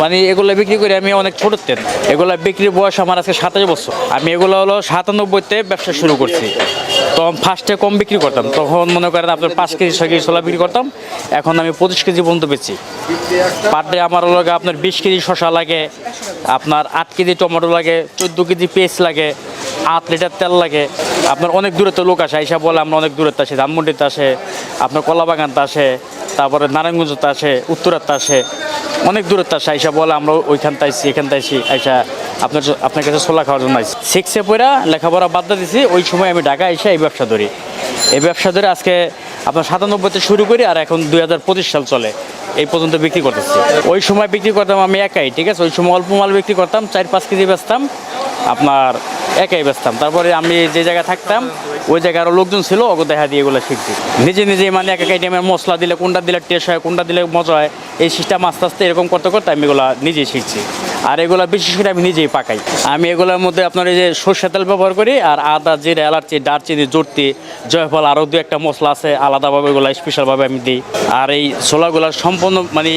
মানে এগুলো বিক্রি করে আমি অনেক ছোট তেন এগুলো বিক্রির বয়স আমার আজকে সাতাশ বছর। আমি এগুলো হলো সাতানব্বইতে ব্যবসা শুরু করছি। তখন ফার্স্টে কম বিক্রি করতাম। তখন মনে করেন আপনার পাঁচ কেজি, ছয় কেজি ছোলা বিক্রি করতাম। এখন আমি পঁচিশ কেজি পর্যন্ত বেচি। পার ডে আমার লাগে আপনার বিশ কেজি শশা লাগে, আপনার আট কেজি টমেটো লাগে, চোদ্দ কেজি পেঁয়াজ লাগে। আট লিটার তেল লাগে। আপনার অনেক দূরত্ব লোক আসে এইসব বলে আমরা অনেক দূরত্ব আসি, ধানমন্ডিতে আসে, আপনার কলাবাগানতে আসে, তারপরে নারায়ণগঞ্জতে আসে, উত্তরাতে আসে, অনেক দূরত্ব আসে এইসব বলে আমরা ওইখানতে আইসি, এখানতে আইসি, আইসা আপনার আপনার কাছে ছোলা খাওয়ার জন্য আইসি। সিক্সে পড়া লেখাপড়া বাদ দিয়েছি ওই সময় আমি ঢাকা এসে এই ব্যবসা ধরি। এই ব্যবসা ধরে আজকে আপনার সাতানব্বইতে শুরু করি আর এখন দুই হাজার পঁচিশ সাল চলে, এই পর্যন্ত বিক্রি করতেছি। ওই সময় বিক্রি করতাম আমি একাই, ঠিক আছে? ওই সময় অল্প মাল বিক্রি করতাম, চার পাঁচ কেজি বেচতাম, আপনার একাই বেচতাম তারপরে আমি যে জায়গায় থাকতাম, ওই জায়গায় আরও লোকজন ছিল, ওকে দেখা দিয়ে এগুলো শিখছি। নিজে নিজে মানে এক এক আইটেমের মশলা দিলে কোনটা দিলে টেস্ট হয়, কোনটা দিলে মজা হয়, এই সিস্টেম আস্তে আস্তে এরকম করতে করতে আমি এগুলো নিজেই শিখছি। আর এগুলো বিশেষ করে আমি নিজেই পাকাই। আমি এগুলোর মধ্যে আপনার এই যে সর্ষে তেল ব্যবহার করি, আর আদা, জিরে, এলাচি, দারচিনি জর্তি জয়ফল, আরও দু একটা মশলা আছে, আলাদাভাবে এগুলো স্পেশালভাবে আমি দিই। আর এই ছোলাগুলো সম্পূর্ণ মানে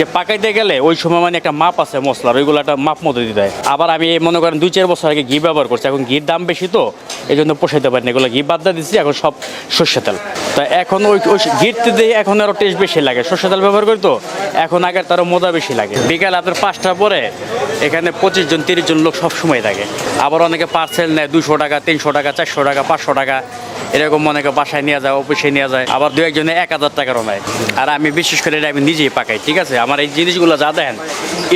যে পাকাইতে গেলে ওই সময় মানে একটা মাপ আছে মশলার, ওইগুলো একটা মাপ মতো দিতে হয়। আবার আমি মনে করেন দুই চার বছর আগে ঘি ব্যবহার করছি, এখন ঘির দাম বেশি তো এই জন্য পোষাইতে পারি না এগুলো ঘি বাদ দিয়ে দিচ্ছি এখন সব সর্ষে তেল। তো এখন ওই ওই ঘিরতে দিয়ে এখন আরও টেস্ট বেশি লাগে। সর্ষে তেল ব্যবহার করি তো, এখন আগের তারও মজা বেশি লাগে। বিকাল আপনার পাঁচটা পরে এখানে পঁচিশ জন, তিরিশ জন লোক সব সময় থাকে। আবার অনেকে পার্সেল নেয় দুশো টাকা, তিনশো টাকা, চারশো টাকা, পাঁচশো টাকা। এরকম অনেকে বাসায় নিয়ে যায় অফিসে নিয়ে যায়, আবার দু একজনে এক হাজার টাকারও নেয়। আর আমি বিশেষ করে এটা আমি নিজেই পাকাই, ঠিক আছে? আমার এই জিনিসগুলো যা দেন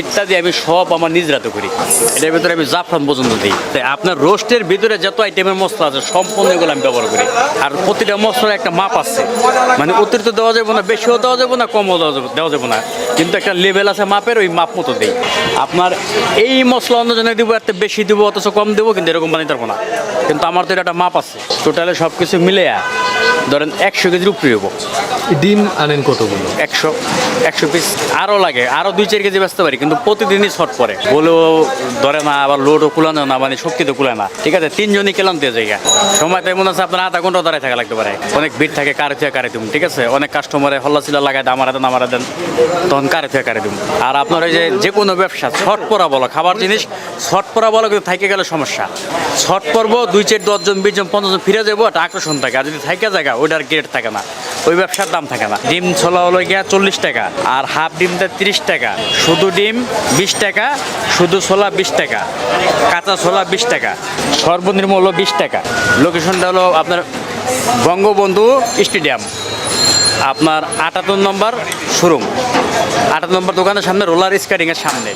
ইত্যাদি আমি সব আমার নিজ রাতে করি। এটার ভিতরে আমি জাফরান পর্যন্ত দিই। তাই আপনার রোস্টের ভিতরে যত আইটেমের মশলা আছে, সম্পূর্ণ এগুলো আমি ব্যবহার করি। আর প্রতিটা মশলার একটা মাপ আছে। মানে অতিরিক্ত দেওয়া যাবে না, বেশিও দেওয়া যাবে না, কমও দেওয়া যাবে দেওয়া যাবে না। কিন্তু একটা লেভেল আছে মাপের, ওই মাপ মতো দিই। আপনার এই মশলা অন্যজনে দিব এত বেশি দিব, অথচ কম দেবো, কিন্তু এরকম বানিয়ে পারব না। কিন্তু আমার তো এটা একটা মাপ আছে। টোটালে সব কিছু মিলে ধরেন একশো কেজির উপরে হব ডিম আনেন কতগুলো? একশো একশো পিস আরও লাগে, আরও দুই চার কেজি বেচতে পারি, কিন্তু প্রতিদিনই শর্ট পড়ে। বলেও ধরে না, আবার লোডও কুলানো না মানে শক্তি তো কুলায় না। ঠিক আছে, তিনজনই কেলাম দিয়ে জায়গা সময় তো এমন আছে, আপনার আধা ঘণ্টা দাঁড়ায় থাকা লাগতে পারে। অনেক ভিড় থাকে, কারে থেকে কারে দিম, ঠিক আছে? অনেক কাস্টমারে হল্লা চিল্লা লাগায় আমার দেন আমার দেন, তখন কারে থেকে কারে দিম। আর আপনার ওই যে যে কোনো ব্যবসা শর্ট পরা বলো, খাবার জিনিস শর্ট পরা বলো, কিন্তু থাইকে গেলে সমস্যা। শর্ট পরবো দুই চার দশজন বিশ জন পঞ্চাশ জন ফিরে যাব একটা আকর্ষণ থাকে। আর যদি থাইকে জায়গা, ওইটার গেট থাকে না। ওই ব্যবসার দাম থাকে না। ডিম ছোলা হলো গিয়া চল্লিশ টাকা, আর হাফ ডিমটা তিরিশ টাকা। শুধু ডিম বিশ টাকা, শুধু ছোলা বিশ টাকা, কাঁচা ছোলা বিশ টাকা, সর্বনিম্ন হলো বিশ টাকা। লোকেশনটা হলো আপনার বঙ্গবন্ধু স্টেডিয়াম। আপনার আটাত্তর নম্বর শোরুম। আটাত্তর নম্বর দোকানের সামনে রোলার স্কেটিংয়ের সামনে।